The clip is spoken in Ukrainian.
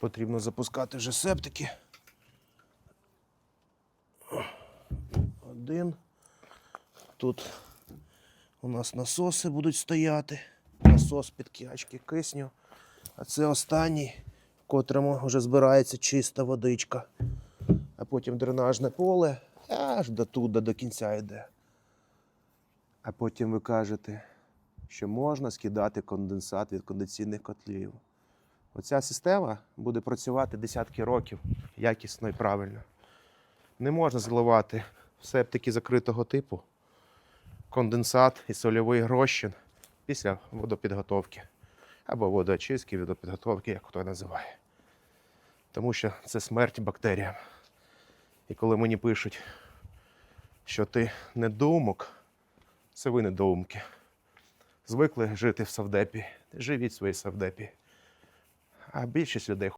Потрібно запускати вже септики. Один. Тут у нас насоси будуть стояти. Насос під підкачки кисню. А це останній, в котрому вже збирається чиста водичка. А потім дренажне поле аж до туди, до кінця йде. А потім ви кажете, що можна скидати конденсат від кондиційних котлів. Оця система буде працювати десятки років якісно і правильно. Не можна зливати в септики закритого типу конденсат і сольовий розчин після водопідготовки або водоочистки, водопідготовки, як хто називає. Тому що це смерть бактеріям. І коли мені пишуть, що ти недоумок, це ви недоумки. Звикли жити в Савдепі. Живіть в своїй Савдепі. А більшість людей